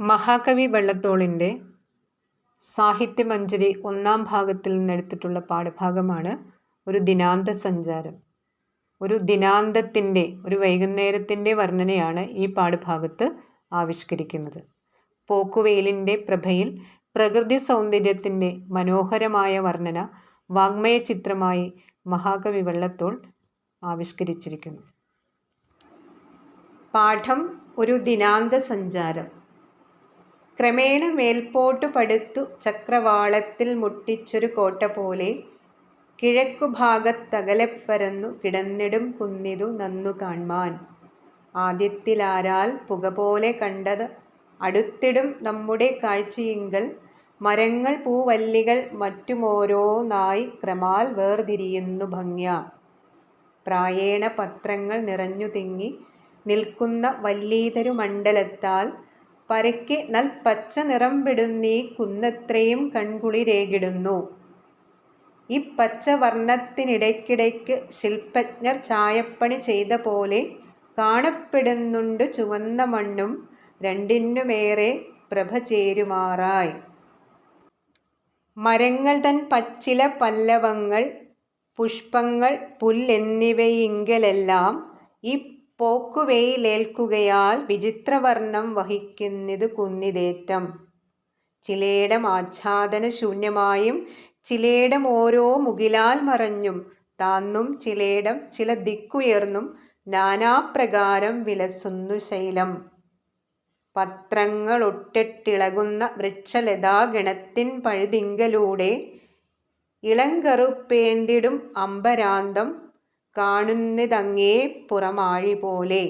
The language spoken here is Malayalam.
മഹാകവി വള്ളത്തോളിന്റെ സാഹിത്യമഞ്ജരി ഒന്നാം ഭാഗത്തിൽ നിന്നെടുത്തിട്ടുള്ള പാഠഭാഗമാണ് ഒരു ദിനാന്ത സഞ്ചാരം ഒരു ദിനാന്തത്തിന്റെ ഒരു വൈകുന്നേരത്തിന്റെ വർണനയാണ് ഈ പാഠഭാഗത്ത് ആവിഷ്കരിക്കുന്നത്. പോക്കുവെയിലിന്റെ പ്രഭയിൽ പ്രകൃതി സൗന്ദര്യത്തിന്റെ മനോഹരമായ വർണന വാങ്മയ ചിത്രമായി മഹാകവി വെള്ളത്തോൾ ആവിഷ്കരിച്ചിരിക്കുന്നു. പാഠം ഒരു ദിനാന്ത സഞ്ചാരം ക്രമേണ മേൽപോട്ടു പടുത്തു ചക്രവാളത്തിൽ മുട്ടിച്ചൊരു കോട്ട പോലെ കിഴക്കുഭാഗത്തകലെപ്പരന്നു കിടന്നിടും കുന്നിതു നന്നു കാൺമാൻ ആദ്യത്തിലാരാൽ പുക പോലെ കണ്ടത് അടുത്തിടും നമ്മുടെ കാഴ്ചയിങ്കൽ മരങ്ങൾ പൂവല്ലികൾ മറ്റുമോരോന്നായി ക്രമാൽ വേർതിരിയുന്നു ഭംഗ്യ. പ്രായേണ പത്രങ്ങൾ നിറഞ്ഞു തിങ്ങി നിൽക്കുന്ന വല്ലീതരു മണ്ഡലത്താൽ പരക്കെ നൽപച്ച നിറം വിടുന്നീ കുന്നത്രയും കൺകുളിരേകിടുന്നു ഈ പച്ച വർണത്തിനിടയ്ക്കിടയ്ക്ക് ശില്പജ്ഞർ ചായപ്പണി ചെയ്ത പോലെ കാണപ്പെടുന്നുണ്ട് ചുവന്ന മണ്ണും രണ്ടിനുമേറെ പ്രഭ ചേരുമാറായി മരങ്ങൾ തൻ പച്ചില പല്ലവങ്ങൾ പുഷ്പങ്ങൾ പുല്ലെന്നിവയിങ്കലെല്ലാം ഈ പോക്കുവെയിലേൽക്കുകയാൽ വിചിത്രവർണം വഹിക്കുന്നത് കുന്നിതേറ്റം. ചിലേടം ആച്ഛാദന ശൂന്യമായും ചിലേടം ഓരോ മുകിലാൽ മറഞ്ഞും താന്നും ചിലേടം ചില ദിക്കുയർന്നും നാനാപ്രകാരം വിലസുന്നു ശൈലം. പത്രങ്ങൾ ഒട്ടിട്ടിളകുന്ന വൃക്ഷലതാഗണത്തിൻ പഴുതിങ്കലൂടെ ഇളങ്കറുപ്പേന്തിടും അമ്പരാന്തം കാണുന്നിതങ്ങേ പുറമാഴി പോലെ.